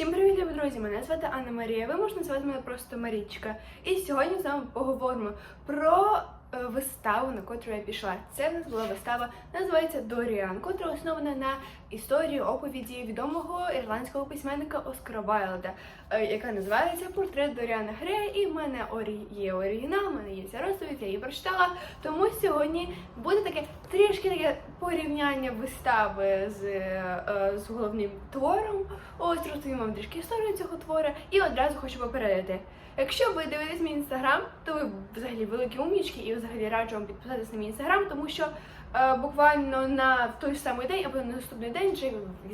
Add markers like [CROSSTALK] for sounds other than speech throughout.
Всім привіт, друзі! Мене звати Анна Марія. Ви можете звати мене просто Марічка. І сьогодні з вами поговоримо про виставу, на котру я пішла. Це в нас була вистава, називається Доріан, котра основана на історії оповіді відомого ірландського письменника Оскара Вайлда, е, яка називається Портрет Доріана Грея. І в мене є оригінал, в мене є ця розповідь, я її прочитала. Тому сьогодні буде таке трішки таке порівняння вистави з, е, з головним твором. Ось розповім вам трішки історію цього твора і одразу хочу попередити. Якщо ви дивитесь мій інстаграм, то ви взагалі великі умнічки і взагалі раджу вам підписатися на мій інстаграм, тому що е, буквально на той самий день або на наступний день вже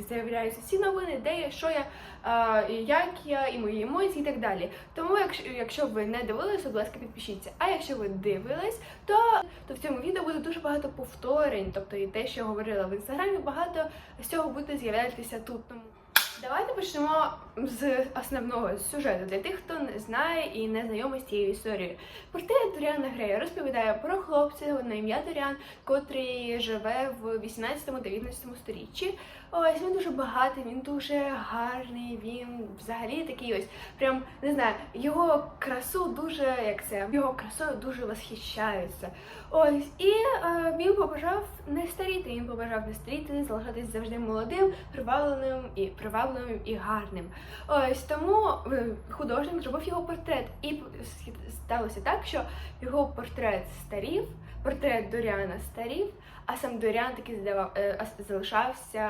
з'являються всі новини, де я, що я, е, як я, і мої емоції, і так далі. Тому, якщо, якщо ви не дивилися, будь ласка, підпишіться. А якщо ви дивились, то, то в цьому відео буде дуже багато повторень, тобто і те, що я говорила в інстаграмі, багато з цього буде з'являтися тут. Давайте почнемо з основного з сюжету для тих, хто не знає і не знайомий з цією історією. Портрет Доріана Грея розповідає про хлопця на ім'я Доріан, котрий живе в 18-19 сторіччі. Ось він дуже багатий, він дуже гарний. Він взагалі такий ось прям не знаю, його красу дуже як це його красою дуже восхищаються. Ось і е, він побажав не старіти. Він побажав не старіти, залишатись завжди молодим, привабленим і привабливим і гарним. Ось тому е, художник зробив його портрет, і сталося так, що його портрет старів, портрет Доріана старів, а сам Доріан таки здавав, е, залишався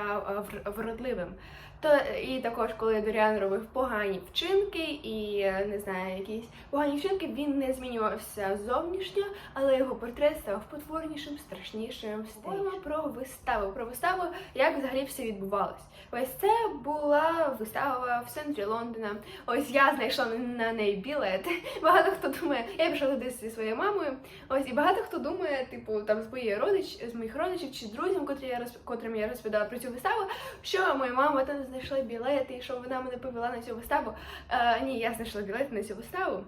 е, вродливим. То і також, коли Доріан робив погані вчинки і е, не знаю, якісь погані вчинки, він не змінювався зовнішньо, але його портрет став потворнішим, страшнішим. Говоримо про виставу. Про виставу, як взагалі все відбувалось. Ось це була вистава в центрі Лондона. Ось я знайшла на неї білет. [LAUGHS] Багато хто думає, я пішла туди зі своєю мамою. Ось і багато хто думає, типу, там з моєї родич, з моїх родичів чи друзів, котрі я розп... котрим я розповідала про цю виставу, що моя мама там знайшла білети, і що вона мене повела на цю виставу. Е, ні, я знайшла білети на цю виставу.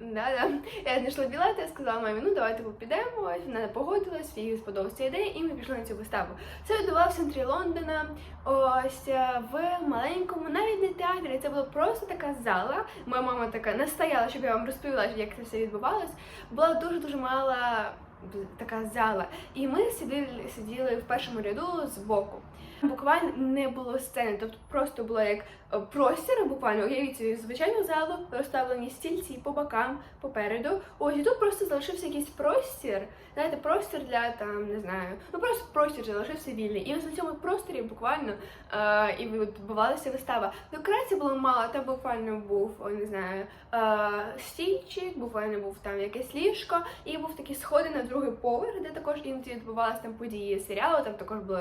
Да-да. Я знайшла білети, я сказала мамі, ну давайте підемо. Ось вона погодилась, їй сподобалася ідея, і ми пішли на цю виставу. Це відбувалося в центрі Лондона, ось е, в маленькому, навіть не театрі. Це була просто така зала. Моя мама така настояла, щоб я вам розповіла, як це все відбувалось. Була дуже дуже мала така зала. І ми сиділи, сиділи в першому ряду збоку. Буквально не було сцени, тобто просто було як простір, буквально уявіть звичайну залу, розставлені стільці по бокам, попереду. Ось і тут просто залишився якийсь простір. Знаєте, простір для там, не знаю, ну просто простір залишився вільний. І ось на цьому просторі буквально е, і відбувалася вистава. Декорацій було мало, там буквально був, не знаю, е, стільчик, буквально був там якесь ліжко, і був такі сходи на другий поверх, де також іноді відбувалися там події серіалу, там також було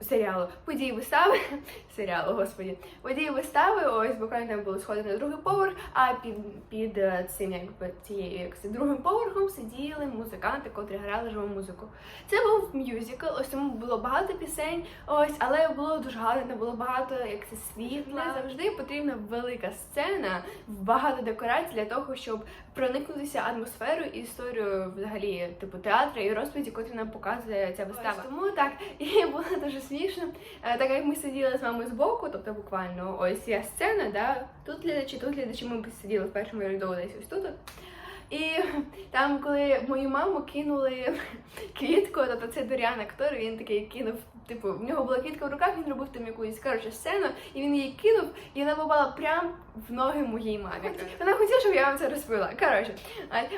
серіалу, події вистави, [LAUGHS] серіалу, господі, події вистави, ось буквально там були сходи на другий поверх, а під, під е, цим якби цією як це, другим поверхом сиділи музиканти, котрі грали живу музику. Це був мюзикл, ось тому було багато пісень, ось, але було дуже гарно, було багато як це світла. Завжди потрібна велика сцена, багато декорацій для того, щоб проникнутися атмосферою і історією взагалі типу театру і розповіді, котрі нам показує ця вистава. Ось, тому так [LAUGHS] і було дуже смішно. Е, Так як ми сиділи з вами збоку, тобто буквально ось є сцена, да, тут глядачі, тут глядачі, ми сиділи в першому ряду десь ось тут. І там, коли мою маму кинули [LAUGHS] квітку, тобто це Доріан актор, він такий кинув, типу, в нього була квітка в руках, він робив там якусь коротше сцену, і він її кинув, і вона попала прямо в ноги моїй мамі. Вона хотіла, щоб я вам це розповіла. Коротше,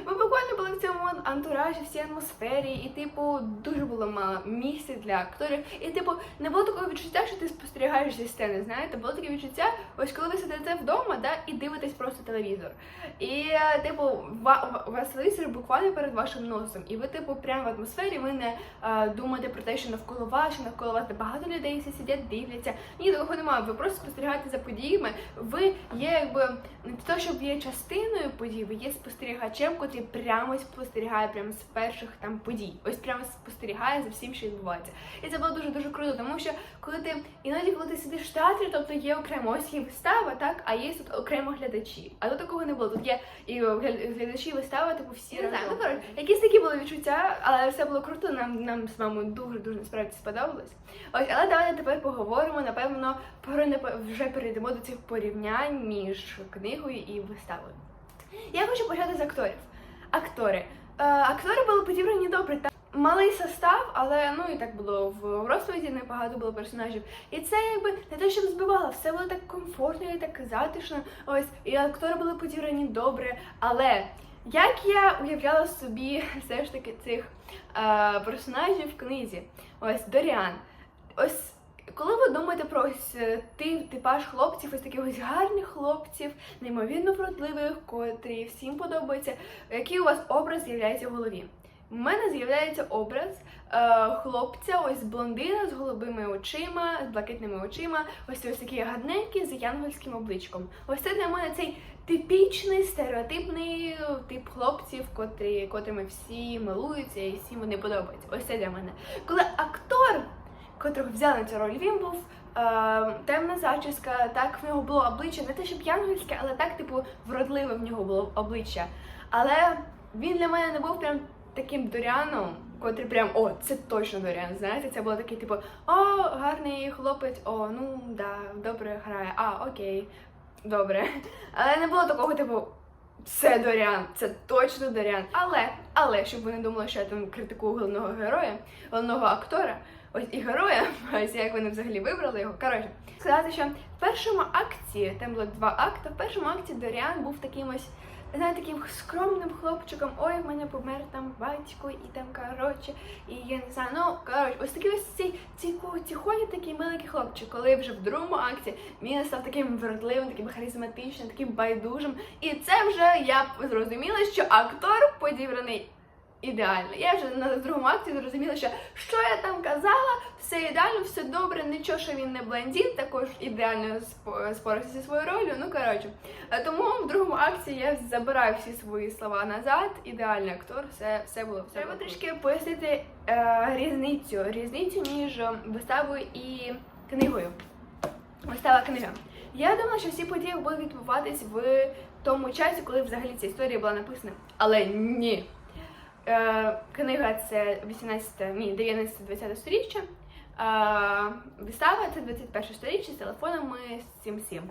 ми буквально були в цьому антуражі, всій атмосфері, і, типу, дуже було мало місця для акторів. І, типу, не було такого відчуття, що ти спостерігаєш зі сцени. Знаєте, було таке відчуття, ось коли ви сидите вдома, да, і дивитесь просто телевізор. І, типу, ва- вас телевізор буквально перед вашим носом, і ви, типу, прямо в атмосфері, ви не е, думаєте про те, що навколо вас, що навколо вас багато людей всі сидять, дивляться. Ні, такого немає. Ви просто спостерігаєте за подіями. Ви є якби не те, щоб є частиною подій, ви є спостерігачем, котрий прямо спостерігає прямо з перших там подій. Ось прямо спостерігає за всім, що відбувається. І це було дуже дуже круто, тому що коли ти іноді, коли ти сидиш в театрі, тобто є окремо ось є вистава, так, а є тут окремо глядачі. А тут такого не було. Тут є і глядачі глядачі вистави, типу всі не знаю. Ну коротше, якісь такі були відчуття, але все було круто. Нам нам з мамою дуже дуже насправді сподобалось. Ось, але давайте тепер поговоримо. Напевно, про вже перейдемо до цих порівнянь між книгою і виставою. Я хочу почати з акторів. Актори. Е, актори були підібрані добре. Та малий состав, але ну і так було в розповіді небагато було персонажів. І це якби не те, щоб збивало, все було так комфортно і так затишно. Ось і актори були підібрані добре. Але як я уявляла собі [LAUGHS] все ж таки цих е, персонажів в книзі, ось Доріан. Ось коли ви думаєте про ось тип, типаж хлопців, ось таких ось гарних хлопців, неймовірно вродливих, котрі всім подобаються, який у вас образ з'являється в голові? У мене з'являється образ е, хлопця, ось блондина з голубими очима, з блакитними очима, ось ось такий гарненький з янгольським обличком. Ось це для мене цей типічний стереотипний тип хлопців, котрі, котрими всі милуються і всім вони подобаються. Ось це для мене. Коли актор, котрого взяли на цю роль, він був. Е, темна зачіска, так в нього було обличчя, не те, щоб янгольське, але так, типу, вродливе в нього було обличчя. Але він для мене не був прям таким Доріаном, котрий прям о, це точно Доріан. Знаєте, це було такий, типу, о, гарний хлопець, о, ну да, добре грає, а, окей, добре. Але не було такого, типу. Це Доріан, це точно Доріан. Але, але, щоб ви не думали, що я там критикую головного героя, головного актора, ось і героя, [LAUGHS] ось як вони взагалі вибрали його. Коротше, сказати, що в першому акті, там було два акти, в першому акті Доріан був таким ось, знаєте, таким скромним хлопчиком, ой, в мене помер там батько, і там коротше, і я не знаю, ну коротше, ось такий ось цей цей тихоні такий миленький хлопчик, коли вже в другому акті він став таким вродливим, таким харизматичним, таким байдужим. І це вже я зрозуміла, що актор подібраний ідеально. Я вже на другому акті зрозуміла, що що я там казала, все ідеально, все добре, нічого, що він не блондин, також ідеально спо- спорався зі своєю ролью. Ну коротше, Е, тому в другому акті я забираю всі свої слова назад. Ідеальний актор, все, все було все. Треба трішки пояснити е, різницю, різницю між виставою і книгою. Вистава книга. Я думала, що всі події будуть відбуватись в тому часі, коли взагалі ця історія була написана. Але ні. Е, книга це 18, ні, 19-20 сторіччя. Е, вистава це 21 сторіччя з телефонами з цим всім.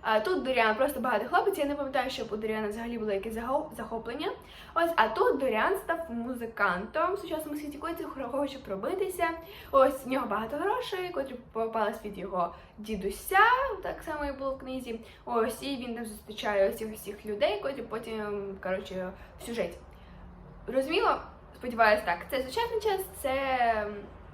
А тут Доріан просто багатий хлопець. Я не пам'ятаю, щоб у Доріана взагалі було якесь захоплення. Ось, а тут Доріан став музикантом в сучасному світі, котрий хоче пробитися. Ось в нього багато грошей, котрі попались від його дідуся, так само і було в книзі. Ось і він там зустрічає цих всіх людей, котрі потім коротше в сюжеті. Розуміло? Сподіваюсь, так. Це сучасний час, це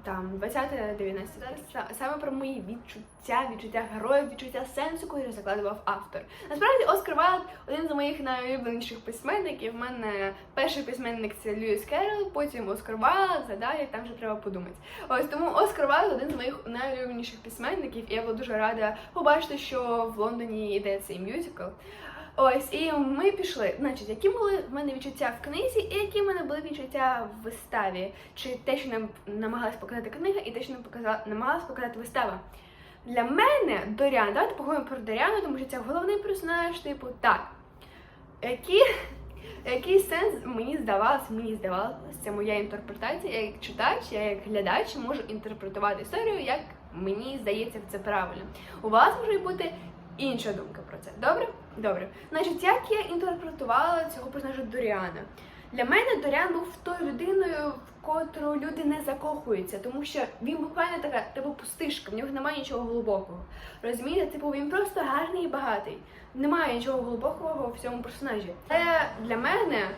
там 20-19. Са- саме про мої відчуття, відчуття героїв, відчуття сенсу, котрий закладував автор. Насправді Оскар Вайлд один з моїх найулюбленіших письменників. У мене перший письменник це Льюіс Керрол, потім Оскар Вайлд, задалі там вже треба подумати. Ось тому Оскар Вайлд один з моїх найулюбленіших письменників, і я була дуже рада побачити, що в Лондоні йде цей мюзикл. Ось, і ми пішли. Значить, які були в мене відчуття в книзі, і які в мене були відчуття в виставі? Чи те, що нам намагалась показати книга, і те, що нам показала, намагалась показати вистава. Для мене Доріан, давайте поговоримо про Доріану, тому що це головний персонаж, типу, так. Які, який сенс мені здавалось, мені здавалось, це моя інтерпретація. Я як читач, я як глядач можу інтерпретувати історію, як мені здається це правильно. У вас може бути інша думка про це. Добре? Добре. Значить, як я інтерпретувала цього персонажа Доріана? Для мене Доріан був тою людиною, в котру люди не закохуються, тому що він буквально така, типу, пустишка, в нього немає нічого глибокого. Розумієте, типу, він просто гарний і багатий. Немає нічого глибокого в цьому персонажі. Але для мене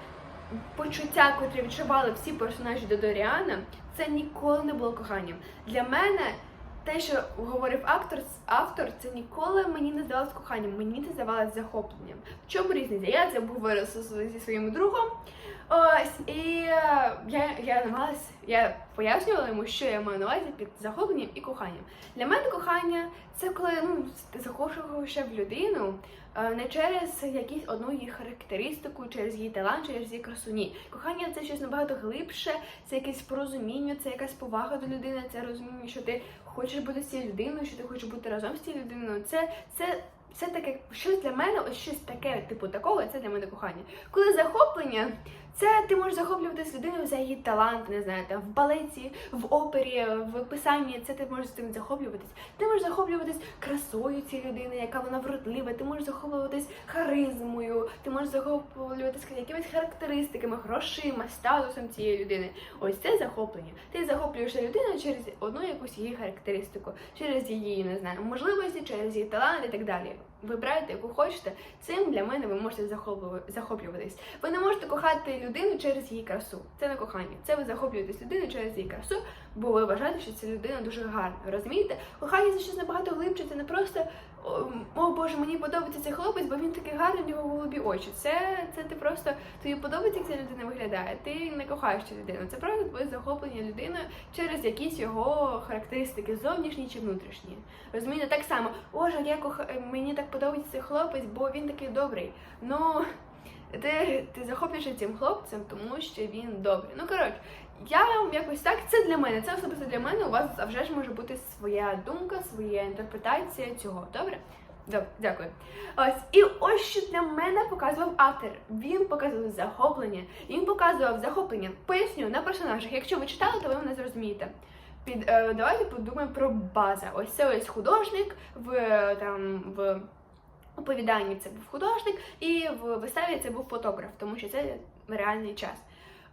почуття, котрі відчували всі персонажі до Доріана, це ніколи не було коханням. Для мене те, що говорив автор, автор, це ніколи мені не здавалось коханням, мені це здавалось захопленням. В чому різниця? Я це говорила зі своїм другом. Ось, і е, я, я намагалась, я пояснювала йому, що я маю на увазі під захопленням і коханням. Для мене кохання це коли ну, ти закохуєшся в людину е, не через якусь одну її характеристику, через її талант, через її красу. Ні. Кохання це щось набагато глибше, це якесь порозуміння, це якась повага до людини, це розуміння, що ти хочеш бути з цією людиною, що ти хочеш бути разом з цією людиною. Це, це, це таке щось для мене, ось щось таке, типу такого, це для мене кохання. Коли захоплення, це ти можеш захоплюватись людиною за її талант, не знаю, там в балеті, в опері, в писанні. Це ти можеш цим захоплюватись. Ти можеш захоплюватись красою цієї людини, яка вона вродлива. Ти можеш захоплюватись харизмою, ти можеш захоплюватись якимись характеристиками, грошима, статусом цієї людини. Ось це захоплення. Ти захоплюєшся людину через одну якусь її характеристику, через її не знаю, можливості, через її талант і так далі. Вибирайте, яку хочете. Цим для мене ви можете захоплюва- захоплюватись. Ви не можете кохати людину через її красу. Це не кохання. Це ви захоплюєтесь людиною через її красу, бо ви вважаєте, що ця людина дуже гарна. Розумієте? Кохання це щось набагато глибше. Це не просто о, Боже, мені подобається цей хлопець, бо він такий гарний, в нього голубі очі. Це, це ти просто тобі подобається, як ця людина виглядає. Ти не кохаєш цю людину. Це просто твоє захоплення людиною через якісь його характеристики, зовнішні чи внутрішні. Розумієте, так само, Боже, я коха... мені так подобається цей хлопець, бо він такий добрий. Ну ти, ти захоплюєшся цим хлопцем, тому що він добрий. Ну коротше, я якось так, це для мене, це особисто для мене. У вас завжди ж може бути своя думка, своя інтерпретація цього. Добре? Добре, дякую. Ось і ось що для мене показував автор. Він показував захоплення. Він показував захоплення. Поясню на персонажах. Якщо ви читали, то ви мене зрозумієте. Під е, давайте подумаємо про база. Ось це ось художник в е, там в оповіданні це був художник, і в виставі це був фотограф, тому що це реальний час.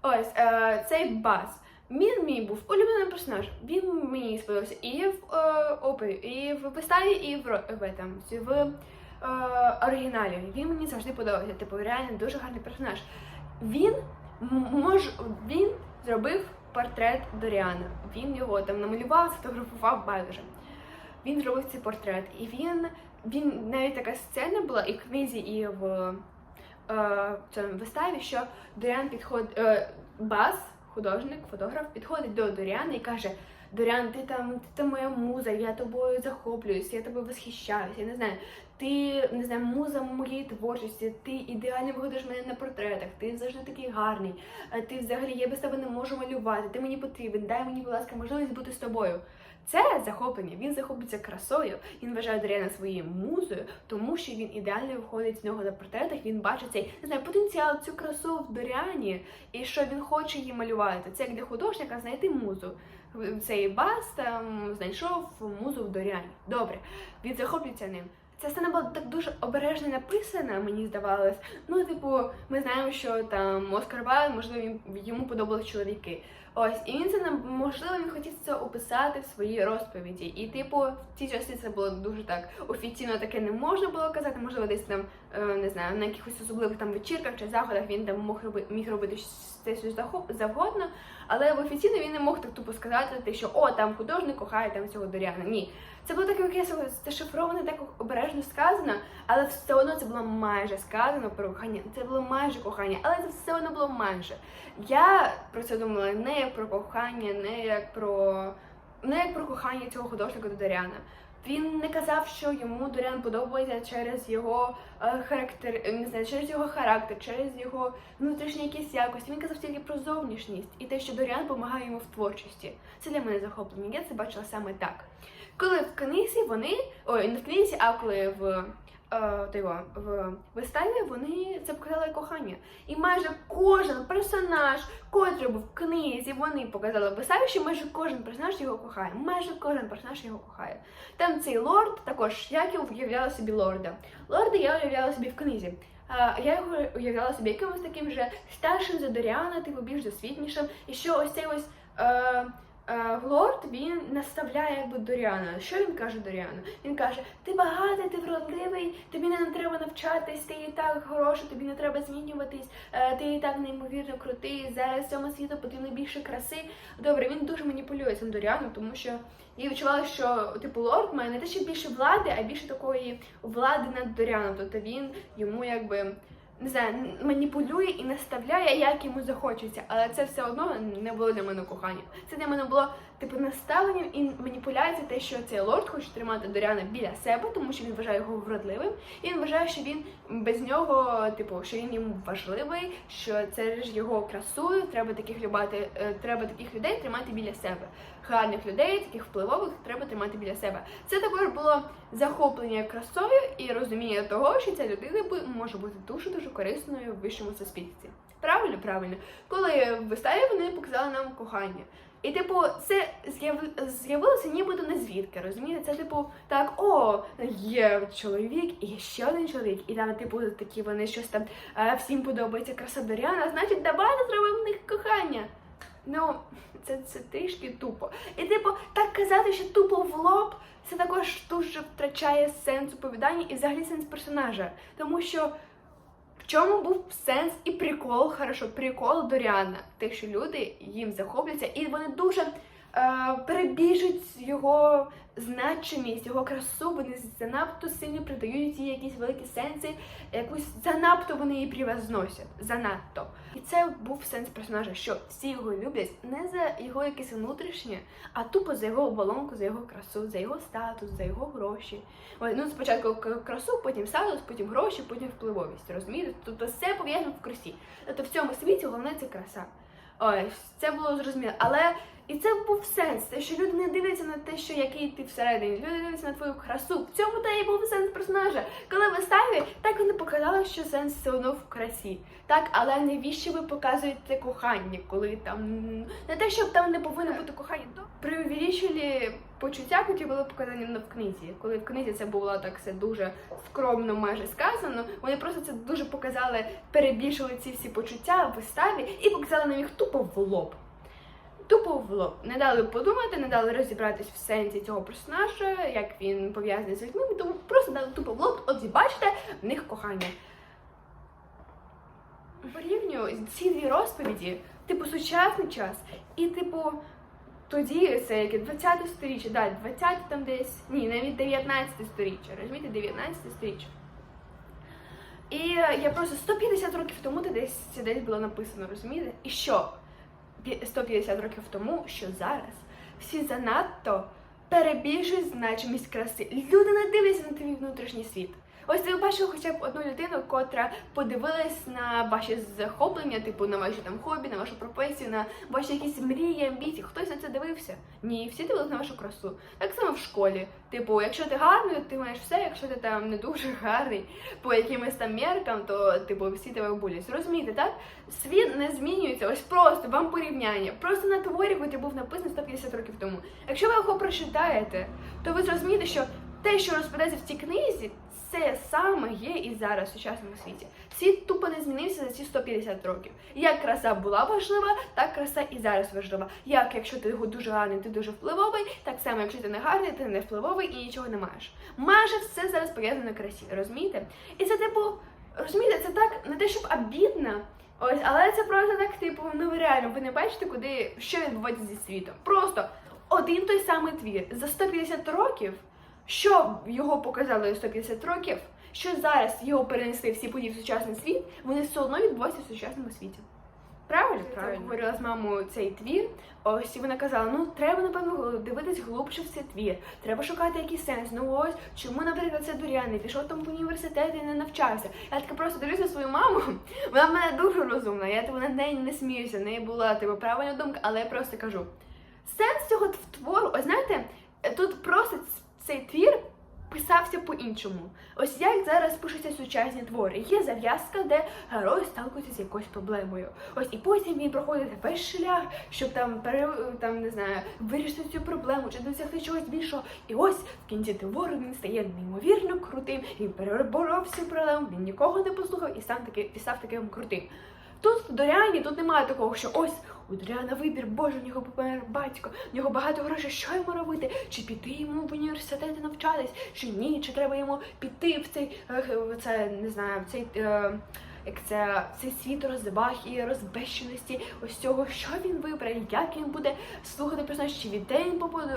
Ось е, цей бас. Він мій був улюблений персонаж. Він мені сподобався і в е, опері, і в виставі, і в, в, там, в е, оригіналі. Він мені завжди подобався. Типу, реально дуже гарний персонаж. Він мож, він зробив портрет Доріана. Він його там намалював, сфотографував байдуже. Він зробив цей портрет, і він, він навіть така сцена була і в книзі, і в цьому виставі, що Доріан підходить, е, Бас, художник, фотограф, підходить до Доріана і каже: Доріан, ти там, ти там моя муза, я тобою захоплююсь, я тобою восхищаюся, я не знаю. Ти не знаю, муза моєї творчості, ти ідеально виходиш мене на портретах, ти завжди такий гарний. Ти взагалі я без тебе не можу малювати. Ти мені потрібен. Дай мені, будь ласка, можливість бути з тобою. Це захоплення. Він захоплюється красою. Він вважає Доріана своєю музою, тому що він ідеально виходить з нього на портретах. Він бачить цей не знаю, потенціал, цю красу в Доріані, і що він хоче її малювати. Це як для художника знайти музу. Цей бас там знайшов музу в Доріані. Добре, він захоплюється ним. Ця сцена була так дуже обережно написана, мені здавалось. Ну, типу, ми знаємо, що там Оскар Вайлд, можливо, йому подобались чоловіки. Ось, і він це нам можливо він хотів це описати в своїй розповіді. І, типу, в ті часи це було дуже так офіційно таке не можна було казати. Можливо, десь там е, не знаю, на якихось особливих там вечірках чи заходах він там мог роби, міг робити це щось завгодно. Але в офіційно він не мог так тупо сказати, що о, там художник кохає там цього Доріана. Ні. Це було таке якесь зашифроване, так обережно сказано, але все одно це було майже сказано про кохання. Це було майже кохання, але це все одно було майже. Я про це думала не як про кохання, не як про не як про кохання цього художника до Доріана. Він не казав, що йому Доріан подобається через його е, характер, е, не знаю, через його характер, через його внутрішні якісь якості. Він казав тільки про зовнішність і те, що Доріан допомагає йому в творчості. Це для мене захоплення. Я це бачила саме так. Коли в книзі вони, ой, не в книзі, а коли в, е, в виставі вони це показали кохання. І майже кожен персонаж, котрий був в книзі, вони показали в виставі, що майже кожен персонаж його кохає. Майже кожен персонаж його кохає. Там цей лорд, також як я уявляла собі лорда. Лорда я уявляла собі в книзі. Я його уявляла собі якимось таким же старшим за Доріана, типу більш досвіднішим. І що ось цей ось. Е, е, Лорд він наставляє якби Доріана. Що він каже Доріану? Він каже: ти багатий, ти вродливий, тобі не треба навчатись, ти і так хороший, тобі не треба змінюватись, е, ти і так неймовірно крутий. Зараз цьому світу потрібно більше краси. Добре, він дуже маніпулює цим Доріаном, тому що я відчувала, що типу лорд має не те, що більше влади, а більше такої влади над Доріаном. Тобто він йому якби. Не знаю, маніпулює і наставляє, як йому захочеться, але це все одно не було для мене коханням. Це для мене було типу наставленням і маніпуляція, те, що цей лорд хоче тримати Доріана біля себе, тому що він вважає його вродливим, і він вважає, що він без нього, типу, що він йому важливий, що це ж його красою. Треба таких любати, е, треба таких людей тримати біля себе. Гарних людей, таких впливових, треба тримати біля себе. Це також було захоплення красою і розуміння того, що ця людина може бути дуже дуже корисною в вищому суспільстві. Правильно, правильно. Коли в виставі вони показали нам кохання. І, типу, це з'яв- з'явилося нібито не звідки, розумієте? Це типу так, о, є чоловік і є ще один чоловік, і там, типу, такі вони щось там всім подобається краса Доріана, значить, давайте зробимо в них кохання. Ну, це, це трішки тупо. І, типу, так казати, що тупо в лоб, це також дуже втрачає сенс оповідання і взагалі сенс персонажа. Тому що в чому був сенс і прикол, хорошо, прикол Доріана, те, що люди їм захопляться, і вони дуже перебіжуть його значимість, його красу, вони занадто сильно придають їй якісь великі сенси, якусь занадто вони її привозносять. Занадто. І це був сенс персонажа, що всі його люблять не за його якесь внутрішнє, а тупо за його оболонку, за його красу, за його статус, за його гроші. Ой, ну спочатку красу, потім статус, потім гроші, потім впливовість. Розумієте? Тобто все пов'язано в красі. Тобто в цьому світі головне це краса. Ось, це було зрозуміло. Але і це був сенс, те, що люди не дивляться на те, що який ти всередині, люди дивляться на твою красу. В цьому та і був сенс персонажа. Коли виставі, так вони показали, що сенс все одно в красі. Так, але навіщо ви показуєте кохання, коли там не те, щоб там не повинно бути кохання, то преувеличили почуття, які були показані в книзі. Коли в книзі це було так все дуже скромно, майже сказано. Вони просто це дуже показали, перебільшили ці всі почуття в виставі і показали нам їх тупо в лоб. Тупо в. Не дали подумати, не дали розібратись в сенсі цього персонажа, як він пов'язаний з людьми, тому просто дали тупо в лоб, от бачите, в них кохання. Порівнюю ці дві розповіді, типу, сучасний час, і типу, тоді це яке 20 сторіччя, да, 20 там десь, ні, навіть 19 сторіччя, розумієте, 19 сторіччя. І е, я просто 150 років тому десь десь було написано, розумієте? І що? Пі- 150 років тому, що зараз всі занадто перебільшують значимість краси. Люди не дивляться на твій внутрішній світ. Ось ви бачили хоча б одну людину, котра подивилась на ваші захоплення, типу на ваші там хобі, на вашу професію, на ваші якісь мрії, амбіції. Хтось на це дивився? Ні, всі дивились на вашу красу. Так само в школі. Типу, якщо ти гарний, ти маєш все, якщо ти там не дуже гарний по якимось там меркам, то типу всі тебе булять. Розумієте, так? Світ не змінюється, ось просто вам порівняння. Просто на творі, який був написаний 150 років тому. Якщо ви його прочитаєте, то ви зрозумієте, що те, що розповідається в цій книзі, це саме є і зараз в сучасному світі. Світ тупо не змінився за ці 150 років. Як краса була важлива, так краса і зараз важлива. Як якщо ти дуже гарний, ти дуже впливовий, так само, якщо ти не гарний, ти не впливовий і нічого не маєш. Майже все зараз пов'язано красі, розумієте? І це типу, розумієте, це так не те, щоб обідно. Ось, але це просто так, типу, ну реально, ви не бачите, куди що відбувається зі світом. Просто один той самий твір за 150 років, що його показали 150 років, що зараз його перенесли всі події в сучасний світ, вони все одно відбуваються в сучасному світі. Правильно, правильно. Я говорила з мамою цей твір. Ось і вона казала: ну треба напевно дивитись глибше в цей твір. Треба шукати якийсь сенс. Ну ось чому, наприклад, це не пішов там в університет і не навчався. Я така просто дивлюся свою маму. [LAUGHS] Вона в мене дуже розумна. Я типу, над нею не сміюся. В неї була типу правильна думка, але я просто кажу. Сенс цього твору, ось знаєте, тут просто цей твір писався по-іншому. Ось як зараз пишуться сучасні твори. Є зав'язка, де герой сталкується з якоюсь проблемою. Ось і потім він проходить весь шлях, щоб там пере там не знаю, вирішити цю проблему чи досягти чогось більшого. І ось в кінці твору він стає неймовірно крутим. Він переборов всю проблему, він нікого не послухав і сам таки і став таким крутим. Тут в Доріані тут немає такого, що ось у Доріана вибір, боже, у нього помер батько, в нього багато грошей, що йому робити? Чи піти йому в університет навчатись, чи ні, чи треба йому піти в цей е, це не знаю, в цей. Е, як це цей світ розваг і розбещеності, ось цього, що він вибрає, як він буде слухати персонаж, чи віде він по поводу,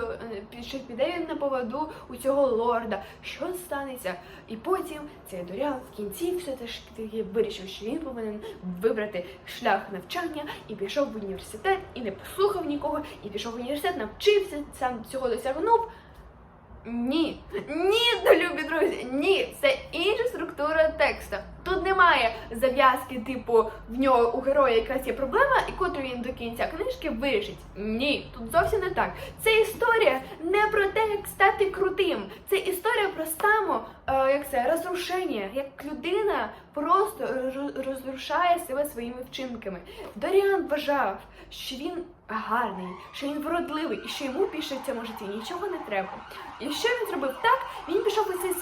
е, чи піде він на поводу у цього лорда, що станеться. І потім цей Доріан в кінці все ж таки вирішив, що він повинен вибрати шлях навчання і пішов в університет, і не послухав нікого, і пішов в університет, навчився, сам цього досягнув. Ні, ні, любі друзі, ні, це інша структура тексту. Тут немає зав'язки, типу, в нього у героя якась є проблема, і котру він до кінця книжки вирішить. Ні, тут зовсім не так. Це історія не про те, як стати крутим. Це історія про само, як це розрушення, як людина просто розрушає себе своїми вчинками. Доріан вважав, що він гарний, що він вродливий і що йому більше в цьому житті нічого не треба. І що він зробив так? Він пішов у цей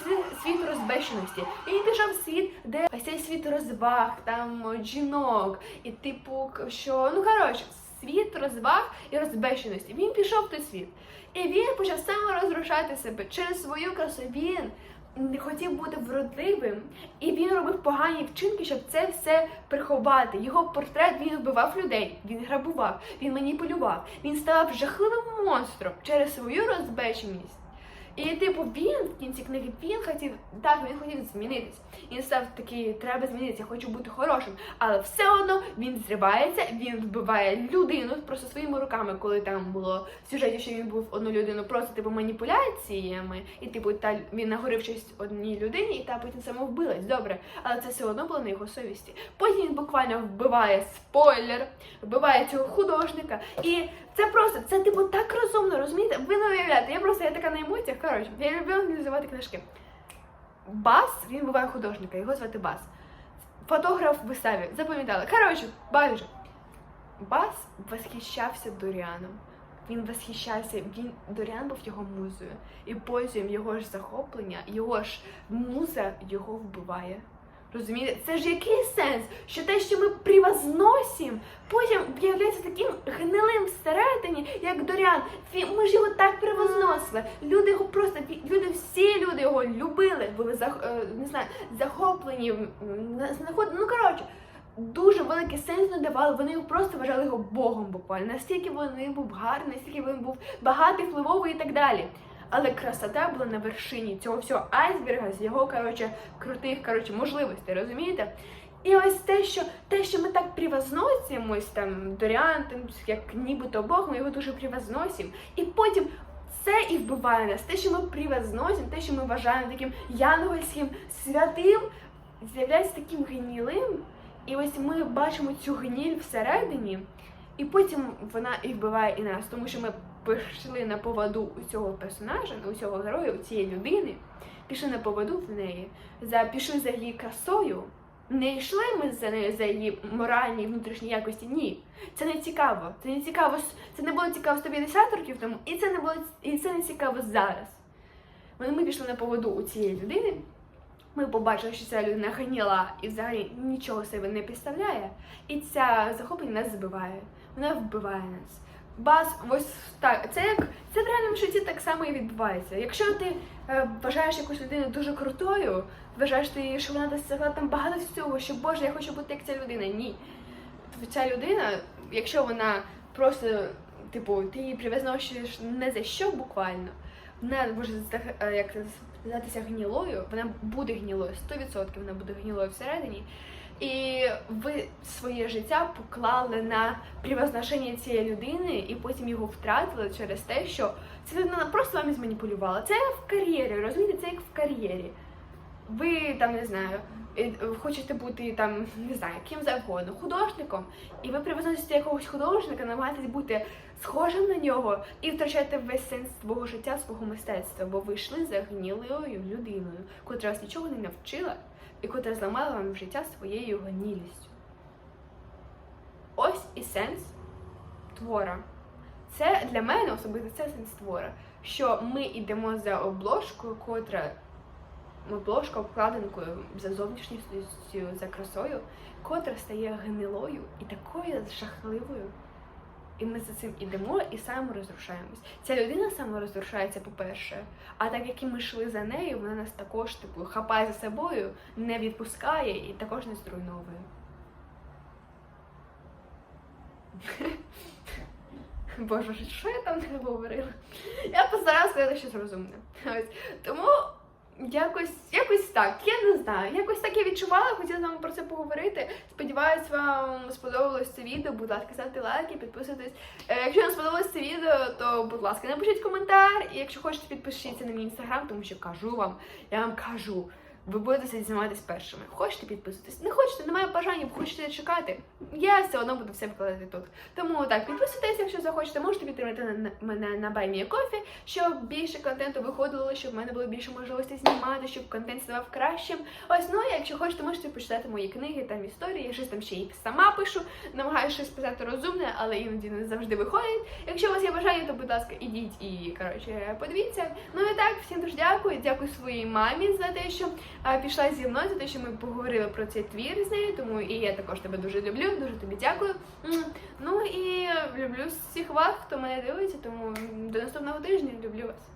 світ, розбещеності. І він пішов в світ, де цей світ розваг, там жінок, і типу, що ну коротше, світ розваг і розбещеності. Він пішов в той світ. І він почав саморозрушати себе через свою красу. Він не хотів бути вродливим, і він робив погані вчинки, щоб це все приховати. Його портрет він вбивав людей, він грабував, він маніпулював, він ставав жахливим монстром через свою розбеченість. І типу він в кінці книги він хотів так, він хотів змінитись. Він став такий, треба змінитися, хочу бути хорошим. Але все одно він зривається, він вбиває людину просто своїми руками, коли там було в сюжеті, що він був одну людину просто типу маніпуляціями, і типу та він нагорив щось одній людині, і та потім самовбилась. Добре, але це все одно було на його совісті. Потім він буквально вбиває спойлер, вбиває цього художника. І це просто, це типу так розумно, розумієте? Ви не уявляєте, я просто я така на емоціях. Коротше, я люблю аналізувати книжки. Бас, він буває художника, його звати Бас. Фотограф виставі, запам'ятали. Коротше, байдуже. Бас восхищався Доріаном. Він восхищався, він Доріан був його музою. І потім його ж захоплення, його ж муза його вбиває. Розумієте, це ж який сенс, що те, що ми превозносимо, потім виявляється таким гнилим всередині, як. Він- Ми ж його так превозносили. Люди його просто люди, всі люди його любили, були е, не знаю, захоплені, на- знаходили. Ну коротше, дуже великий сенс надавали. Вони його просто вважали його богом буквально. Настільки він був гарний, настільки він був багатий, впливовий і так далі. Але красота була на вершині цього всього айсберга з його коротше крутих коротше можливостей, розумієте? І ось те, що те, що ми так превозносимо, ось там Доріан, там, як нібито Бог, ми його дуже превозносимо. І потім це і вбиває нас. Те, що ми превозносимо, те, що ми вважаємо таким янгольським святим, з'являється таким гнілим. І ось ми бачимо цю гніль всередині, і потім вона і вбиває і нас, тому що ми пішли на поводу у цього персонажа, у цього героя, у цієї людини, пішли на поводу в неї, за, пішли за її красою. Не йшли ми за нею за її моральні і внутрішні якості. Ні. Це не цікаво. Це не цікаво. Це не було цікаво 150 років тому, і це не було і це не цікаво зараз. Вони ми пішли на поводу у цієї людини. Ми побачили, що ця людина ханіла і взагалі нічого себе не представляє. І ця захоплення нас збиває. Вона вбиває нас. Бас, ось так. Це як це в реальному житті так само і відбувається. Якщо ти е, вважаєш якусь людину дуже крутою, вважаєш ти, що вона досягла там багато всього, що Боже, я хочу бути як ця людина. Ні. Ця людина, якщо вона просто, типу, ти її привезношуєш не за що буквально, вона може е, як здатися гнілою, вона буде гнілою, 100% вона буде гнілою всередині. І ви своє життя поклали на превозношення цієї людини, і потім його втратили через те, що ця людина просто вами зманіпулювала. Це в кар'єрі, розумієте, це як в кар'єрі. Ви там не знаю, е, хочете бути там, не знаю, ким завгодно, художником, і ви привозносите якогось художника, намагаєтесь бути схожим на нього і втрачаєте весь сенс свого життя, свого мистецтва, бо ви йшли за гнілою людиною, котра вас нічого не навчила і котра зламала вам життя своєю гнілістю. Ось і сенс твора. Це для мене особисто це сенс твора, що ми йдемо за обложкою, котра обложка обкладинкою за зовнішністю, за красою, котра стає гнилою і такою жахливою. І ми за цим ідемо і саморозрушаємось. Ця людина саморозрушається, по-перше, а так як і ми йшли за нею, вона нас також типу хапає за собою, не відпускає і також не зруйновує. [LAUGHS] Боже, що я там не говорила? Я постаралася сказати щось розумне. Тому якось, якось так. Я не знаю. Якось так я відчувала, хотіла з вами про це поговорити. Сподіваюсь, вам сподобалось це відео. Будь ласка, ставте лайки, підписуйтесь. Е, Якщо вам сподобалось це відео, то будь ласка, напишіть коментар. І якщо хочете, підпишіться на мій інстаграм, тому що кажу вам, я вам кажу. Ви будете дізнаватись першими. Хочете підписуйтесь? Не хочете, немає бажання, хочете чекати. Я все одно буду все викладати тут. Тому так, підписуйтесь, якщо захочете, можете підтримати на- мене на Баймі Кофі, щоб більше контенту виходило, щоб в мене було більше можливостей знімати, щоб контент ставав кращим. Ось ну, якщо хочете, можете почитати мої книги, там історії, я щось там ще й сама пишу, намагаюся щось писати розумне, але іноді не завжди виходить. Якщо у вас є бажання, то будь ласка, ідіть і коротше подивіться. Ну і так, всім дуже дякую. Дякую своїй мамі за те, що пішла зі мною, за те, що ми поговорили про цей твір з нею. Тому і я також тебе дуже люблю, дуже тобі дякую. Ну і люблю всіх вас, хто мене дивиться, тому до наступного тижня люблю вас.